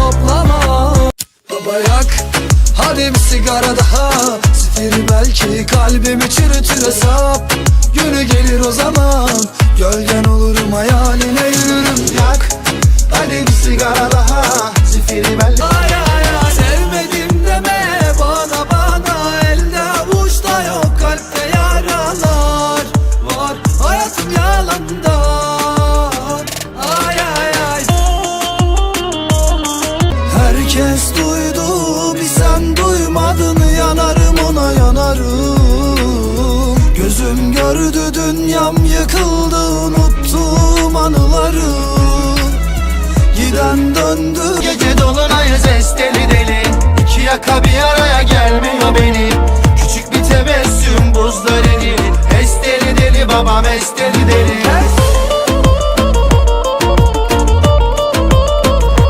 toplama. Baba yak hadi bir sigara daha. Sifiri belki kalbimi çürütür hesap. Günü gelir o zaman. Herkes duydu bir sen duymadın Yanarım ona yanarım. Gözüm gördü dünyam yıkıldı Unuttum anıları. Giden döndü. Gece dolunayız esteli deli. İki yaka bir araya gelmiyor benim Küçük bir tebessüm buzlar eridi Esteli deli babam esteli deli